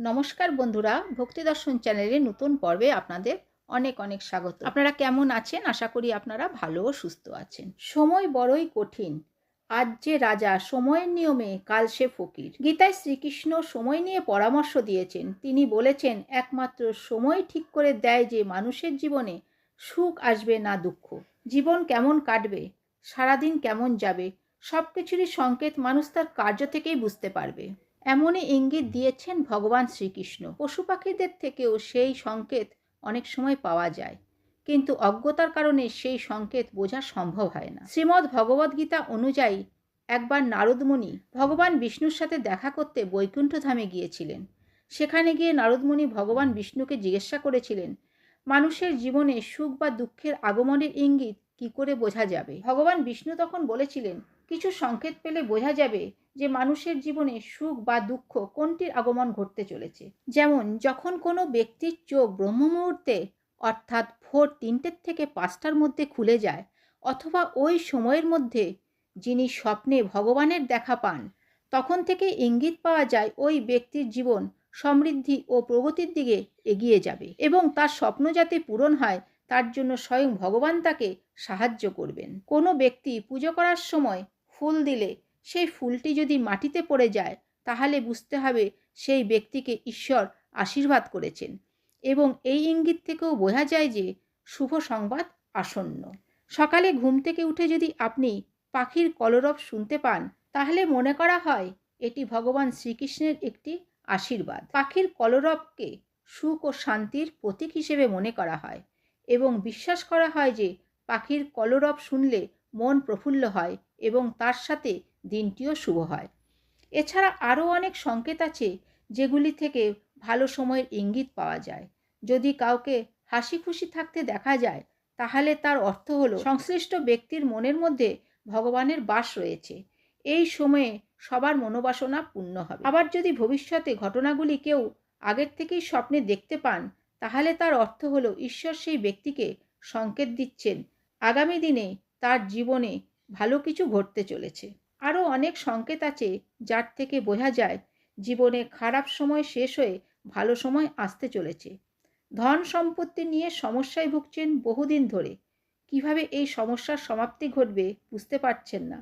নমস্কার বন্ধুরা, ভক্তি দর্শন চ্যানেলের নতুন পর্বে আপনাদের অনেক অনেক স্বাগত। আপনারা কেমন আছেন? আশা করি আপনারা ভালো ও সুস্থ আছেন। সময় বড়ই কঠিন। আজ যে রাজা সময়ের নিয়মে কাল সে ফকির। গীতায় শ্রীকৃষ্ণ সময় নিয়ে পরামর্শ দিয়েছেন। তিনি বলেছেন, একমাত্র সময় ঠিক করে দেয় যে মানুষের জীবনে সুখ আসবে না দুঃখ। জীবন কেমন কাটবে? সারাদিন কেমন যাবে? সব কিছুরই সংকেত মানুষ তার কার্য থেকেই বুঝতে পারবে। এমনই ইঙ্গিত দিয়েছেন ভগবান শ্রীকৃষ্ণ। পশু পাখিদের থেকেও সেই সংকেত অনেক সময় পাওয়া যায়। কিন্তু অজ্ঞতার কারণে সেই সংকেত বোঝা সম্ভব হয় না। শ্রীমদ্ ভগবদ্গীতা অনুযায়ী একবার নারদমুনি ভগবান বিষ্ণুর সাথে দেখা করতে বৈকুণ্ঠ ধামে গিয়েছিলেন। সেখানে গিয়ে নারদমুনি ভগবান বিষ্ণুকে জিজ্ঞাসা করেছিলেন, মানুষের জীবনে সুখ বা দুঃখের আগমনের ইঙ্গিত কি করে বোঝা যাবে? ভগবান বিষ্ণু তখন বলেছিলেন, কিছু সংকেত পেলে বোঝা যাবে যে মানুষের জীবনে সুখ বা দুঃখ কোনটির আগমন ঘটতে চলেছে। যেমন, যখন কোনো ব্যক্তির চোখ ব্রহ্ম মুহূর্তে অর্থাৎ ভোর তিনটের থেকে পাঁচটার মধ্যে খুলে যায়, অথবা ওই সময়ের মধ্যে যিনি স্বপ্নে ভগবানের দেখা পান, তখন থেকে ইঙ্গিত পাওয়া যায় ওই ব্যক্তির জীবন সমৃদ্ধি ও প্রগতির দিকে এগিয়ে যাবে এবং তার স্বপ্ন যাতে পূরণ হয় তার জন্য স্বয়ং ভগবান তাকে সাহায্য করবেন। কোনো ব্যক্তি পুজো করার সময় ফুল দিলে, সেই ফুলটি যদি মাটিতে পড়ে যায়, তাহলে বুঝতে হবে সেই ব্যক্তিকে ঈশ্বর আশীর্বাদ করেছেন। এবং এই ইঙ্গিত থেকেও বোঝা যায় যে শুভ সংবাদ আসন্ন। সকালে ঘুম থেকে উঠে যদি আপনি পাখির কলরব শুনতে পান, তাহলে মনে করা হয় এটি ভগবান শ্রীকৃষ্ণের একটি আশীর্বাদ। পাখির কলরবকে সুখ ও শান্তির প্রতীক হিসেবে মনে করা হয়। এবং বিশ্বাস করা হয় যে পাখির কলরব শুনলে মন প্রফুল্ল হয় এবং তার সাথে দিনটিও শুভ হয়। এছাড়া আরও অনেক সংকেত আছে যেগুলি থেকে ভালো সময়ের ইঙ্গিত পাওয়া যায়। যদি কাউকে হাসি খুশি থাকতে দেখা যায়, তাহলে তার অর্থ হলো সংশ্লিষ্ট ব্যক্তির মনের মধ্যে ভগবানের বাস রয়েছে। এই সময়ে সবার মনোবাসনা পূর্ণ হবে। আবার যদি ভবিষ্যতে ঘটনাগুলি কেউ আগের থেকেই স্বপ্নে দেখতে পান তাহলে তার অর্থ হলো ঈশ্বর সেই ব্যক্তিকে সংকেত দিচ্ছেন। আগামী দিনে তার জীবনে ভালো কিছু ঘটতে চলেছে। আরও অনেক সংকেত আছে যার থেকে বোঝা যায় জীবনে খারাপ সময় শেষ হয়ে ভালো সময় আসতে চলেছে। ধন সম্পত্তি নিয়ে সমস্যায় ভুগছেন বহুদিন ধরে। কীভাবে এই সমস্যার সমাপ্তি ঘটবে বুঝতে পারছেন না।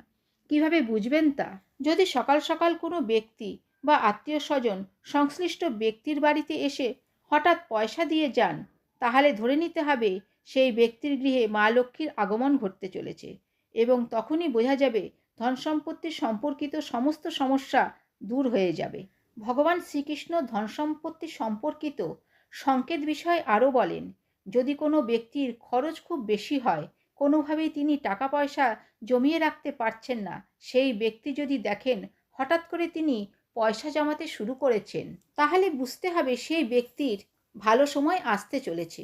কীভাবে বুঝবেন তা? যদি সকাল সকাল কোনো ব্যক্তি বা আত্মীয় স্বজন সংশ্লিষ্ট ব্যক্তির বাড়িতে এসে হঠাৎ পয়সা দিয়ে যান, তাহলে ধরে নিতে হবে সেই ব্যক্তির গৃহে মা লক্ষ্মীর আগমন ঘটতে চলেছে এবং তখনই বোঝা যাবে ধন সম্পত্তি সম্পর্কিত সমস্ত সমস্যা দূর হয়ে যাবে। ভগবান শ্রীকৃষ্ণ ধন সম্পত্তি সম্পর্কিত সংকেত বিষয়ে আরও বলেন, যদি কোনো ব্যক্তির খরচ খুব বেশি হয়, কোনোভাবেই তিনি টাকা পয়সা জমিয়ে রাখতে পারছেন না, সেই ব্যক্তি যদি দেখেন হঠাৎ করে তিনি পয়সা জমাতে শুরু করেছেন, তাহলে বুঝতে হবে সেই ব্যক্তির ভালো সময় আসতে চলেছে।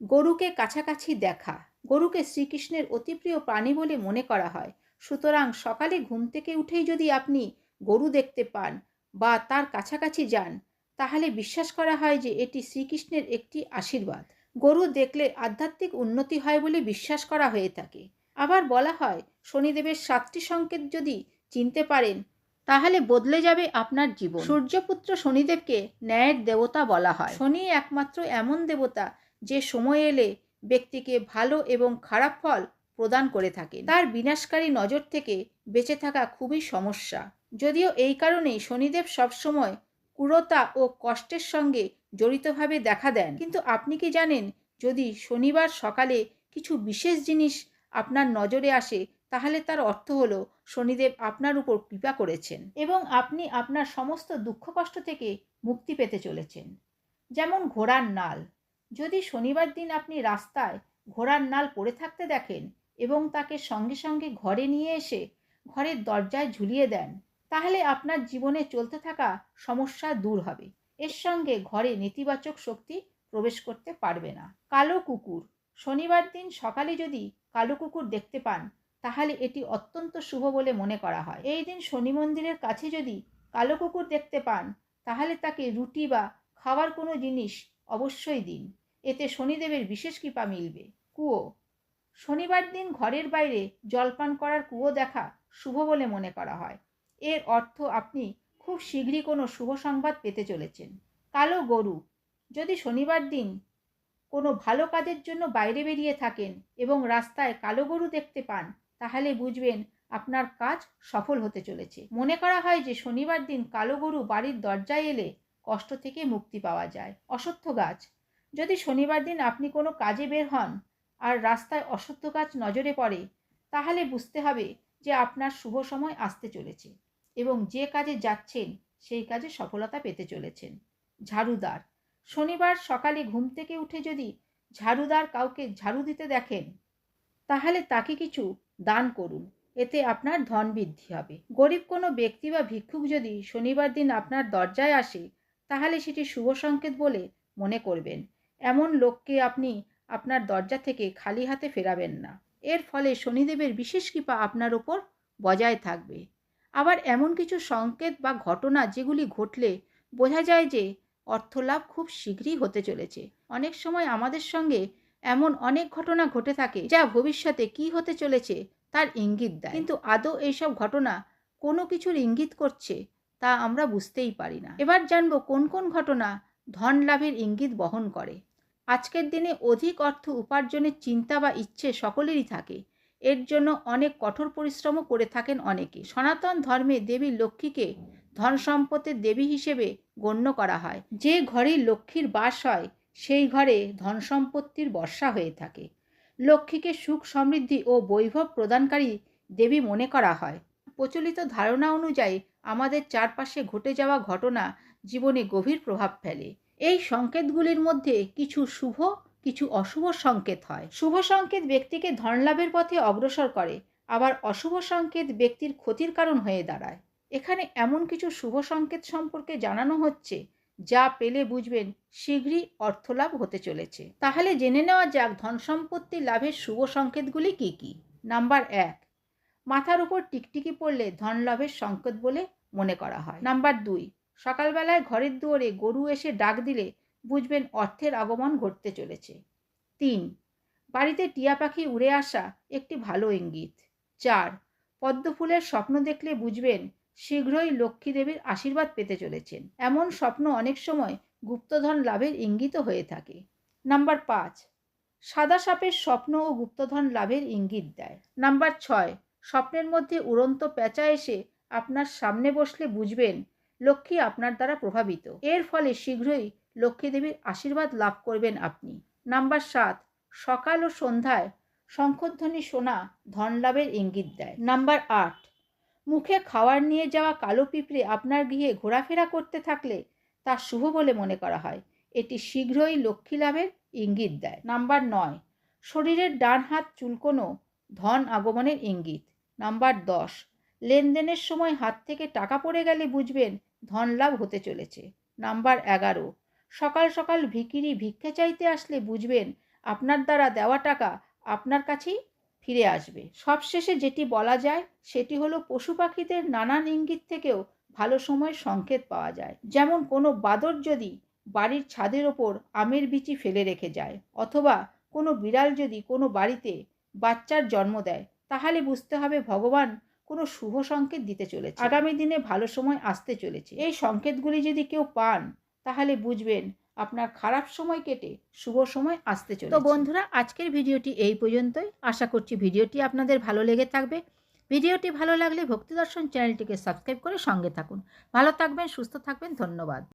গরুকে কাছাকাছি দেখা, গরুকে শ্রীকৃষ্ণের অতিপ্রিয় প্রাণী বলে মনে করা হয়। সুতরাং সকালে ঘুম থেকে উঠেই যদি আপনি গরু দেখতে পান বা তার কাছাকাছি যান, তাহলে বিশ্বাস করা হয় যে এটি শ্রীকৃষ্ণের একটি আশীর্বাদ। গরু দেখলে আধ্যাত্মিক উন্নতি হয় বলে বিশ্বাস করা হয়ে থাকে। আবার বলা হয়, শনিদেবের সাতটি সংকেত যদি চিনতে পারেন তাহলে বদলে যাবে আপনার জীবন। সূর্যপুত্র শনিদেবকে ন্যায়ের দেবতা বলা হয়। শনি একমাত্র এমন দেবতা যে সময় এলে ব্যক্তিকে ভালো এবং খারাপ ফল প্রদান করে থাকে। তার বিনাশকারী নজর থেকে বেঁচে থাকা খুবই সমস্যা। যদিও এই কারণেই শনিদেব সবসময় ক্রূরতা ও কষ্টের সঙ্গে জড়িতভাবে দেখা দেন। কিন্তু আপনি কি জানেন যদি শনিবার সকালে কিছু বিশেষ জিনিস আপনার নজরে আসে তাহলে তার অর্থ হলো শনিদেব আপনার উপর কৃপা করেছেন এবং আপনি আপনার সমস্ত দুঃখ কষ্ট থেকে মুক্তি পেতে চলেছেন। যেমন ঘোড়ার নাল। যদি শনিবার দিন আপনি রাস্তায় ঘোড়ার নাল পড়ে থাকতে দেখেন এবং তাকে সঙ্গে সঙ্গে ঘরে নিয়ে এসে ঘরের দরজায় ঝুলিয়ে দেন, তাহলে আপনার জীবনে চলতে থাকা সমস্যা দূর হবে। এর সঙ্গে ঘরে নেতিবাচক শক্তি প্রবেশ করতে পারবে না। কালো কুকুর। শনিবার দিন সকালে যদি কালো কুকুর দেখতে পান তাহলে এটি অত্যন্ত শুভ বলে মনে করা হয়। এই দিন শনি মন্দিরের কাছে যদি কালো কুকুর দেখতে পান, তাহলে তাকে রুটি বা খাওয়ার কোনো জিনিস অবশ্যই দিন। এতে শনিদেবের বিশেষ কৃপা মিলবে। কুয়ো। শনিবার দিন ঘরের বাইরে জলপান করার কুয়ো দেখা শুভ বলে মনে করা হয়। এর অর্থ আপনি খুব শীঘ্রই কোনো শুভ সংবাদ পেতে চলেছেন। কালো গরু। যদি শনিবার দিন কোনো ভালো কাজের জন্য বাইরে বেরিয়ে থাকেন এবং রাস্তায় কালো গরু দেখতে পান তাহলে বুঝবেন আপনার কাজ সফল হতে চলেছে। মনে করা হয় যে শনিবার দিন কালো গরু বাড়ির দরজায় এলে কষ্ট থেকে মুক্তি পাওয়া যায়। অসত্য গাছ। যদি শনিবার দিন আপনি কোনো কাজে বের হন আর রাস্তায় অসত্য গাছ নজরে পড়ে, তাহলে বুঝতে হবে যে আপনার শুভ সময় আসতে চলেছে এবং যে কাজে যাচ্ছেন, সেই কাজে সফলতা পেতে চলেছেন। ঝাড়ুদার। শনিবার সকালে ঘুম থেকে উঠে যদি ঝাড়ুদার কাউকে ঝাড়ু দিতে দেখেন তাহলে তাকে কিছু দান করুন। এতে আপনার ধন বৃদ্ধি হবে। গরিব কোনো ব্যক্তি বা ভিক্ষুক যদি শনিবার দিন আপনার দরজায় আসে, তাহলে সেটি শুভ সংকেত বলে মনে করবেন। এমন লোককে আপনি আপনার দরজা থেকে খালি হাতে ফেরাবেন না। এর ফলে শনিদেবের বিশেষ কৃপা আপনার ওপর বজায় থাকবে। আবার এমন কিছু সংকেত বা ঘটনা যেগুলি ঘটলে বোঝা যায় যে অর্থলাভ খুব শীঘ্রই হতে চলেছে। অনেক সময় আমাদের সঙ্গে এমন অনেক ঘটনা ঘটে থাকে যা ভবিষ্যতে কি হতে চলেছে তার ইঙ্গিত দেয়। কিন্তু আদৌ এইসব ঘটনা কোনো কিছুর ইঙ্গিত করছে তা আমরা বুঝতেই পারি না। এবার জানব কোন কোন ঘটনা ধন লাভের ইঙ্গিত বহন করে। আজকের দিনে অধিক অর্থ উপার্জনের চিন্তা বা ইচ্ছে সকলেরই থাকে। এর জন্য অনেক কঠোর পরিশ্রমও করে থাকেন অনেকে। সনাতন ধর্মে দেবী লক্ষ্মীকে ধন সম্পদের দেবী হিসেবে গণ্য করা হয়। যে ঘরে লক্ষ্মীর বাস হয় সেই ঘরে ধন সম্পত্তির বর্ষা হয়ে থাকে। লক্ষ্মীকে সুখ সমৃদ্ধি ও বৈভব প্রদানকারী দেবী মনে করা হয়। প্রচলিত ধারণা অনুযায়ী আমাদের চারপাশে ঘটে যাওয়া ঘটনা জীবনে গভীর প্রভাব ফেলে। এই সংকেতগুলির মধ্যে কিছু শুভ, কিছু অশুভ সংকেত হয়। শুভ সংকেত ব্যক্তিকে ধনলাভের পথে অগ্রসর করে, আবার অশুভ সংকেত ব্যক্তির ক্ষতির কারণ হয়ে দাঁড়ায়। এখানে এমন কিছু শুভ সংকেত সম্পর্কে জানানো হচ্ছে যা পেলে বুঝবেন শীঘ্রই অর্থলাভ হতে চলেছে। তাহলে জেনে নেওয়া যাক ধন সম্পত্তি লাভের শুভ সংকেতগুলি কি কি। নাম্বার এক, মাথার উপর টিকটিকি পড়লে ধন লাভের সংকেত বলে মনে করা হয়। নাম্বার দুই, সকালবেলায় ঘরের দুয়ারে গরু এসে ডাক দিলে বুঝবেন অর্থের আগমন ঘটতে চলেছে। তিন, বাড়িতে টিয়া পাখি উড়ে আসা একটি ভালো ইঙ্গিত। চার পদ্মফুলের স্বপ্ন দেখলে বুঝবেন শীঘ্রই লক্ষ্মী দেবীর আশীর্বাদ পেতে চলেছেন। এমন স্বপ্ন অনেক সময় গুপ্তধন লাভের ইঙ্গিত হয়ে থাকে। নাম্বার পাঁচ, সাদা সাপের স্বপ্ন ও গুপ্তধন লাভের ইঙ্গিত দেয়। নাম্বার ছয়, স্বপ্নের মধ্যে উড়ন্ত পেঁচা এসে আপনার সামনে বসলে বুঝবেন লক্ষ্মী আপনার দ্বারা প্রভাবিত। এর ফলে শীঘ্রই লক্ষ্মী দেবীর আশীর্বাদ লাভ করবেন আপনি। নাম্বার সাত, সকাল ও সন্ধ্যায় শঙ্খধ্বনি শোনা ধন লাভের ইঙ্গিত দেয়। নাম্বার আট মুখে খাওয়ার নিয়ে যাওয়া কালো পিঁপড়ে আপনার গৃহে ঘোরাফেরা করতে থাকলে তা শুভ বলে মনে করা হয়। এটি শীঘ্রই লক্ষ্মী লাভের ইঙ্গিত দেয়। নাম্বার নয়, শরীরের ডান হাত চুলকোনো ধন আগমনের ইঙ্গিত। নাম্বার দশ, লেনদেনের সময় হাত থেকে টাকা পড়ে গেলে বুঝবেন ধন লাভ হতে চলেছে। নাম্বার এগারো, সকাল সকাল ভিকিরি ভিক্ষা চাইতে আসলে বুঝবেন আপনার দ্বারা দেওয়া টাকা আপনার কাছেই ফিরে আসবে। সবশেষে যেটি বলা যায়, সেটি হলো পশু পাখিদের নানান ইঙ্গিত থেকেও ভালো সময় সংকেত পাওয়া যায়। যেমন কোনো বাদর যদি বাড়ির ছাদের ওপর আমের বিচি ফেলে রেখে যায়, অথবা কোনো বিড়াল যদি কোনো বাড়িতে বাচ্চার জন্ম দেয়, তাহলে বুঝতে হবে ভগবান কোনো শুভ সংকেত দিতে চলেছে। আগামী দিনে ভালো সময় আসতে চলেছে। এই সংকেতগুলি যদি কেউ পান, তাহলে বুঝবেন আপনার খারাপ সময় কেটে শুভ সময় আসতে চলে তো বন্ধুরা আজকের ভিডিওটি এই পর্যন্তই। আশা করছি ভিডিওটি আপনাদের ভালো লেগে থাকবে। ভিডিওটি ভালো লাগলে ভক্তি দর্শন চ্যানেলটিকে সাবস্ক্রাইব করে সঙ্গে থাকুন। ভালো থাকবেন সুস্থ থাকবেন ধন্যবাদ।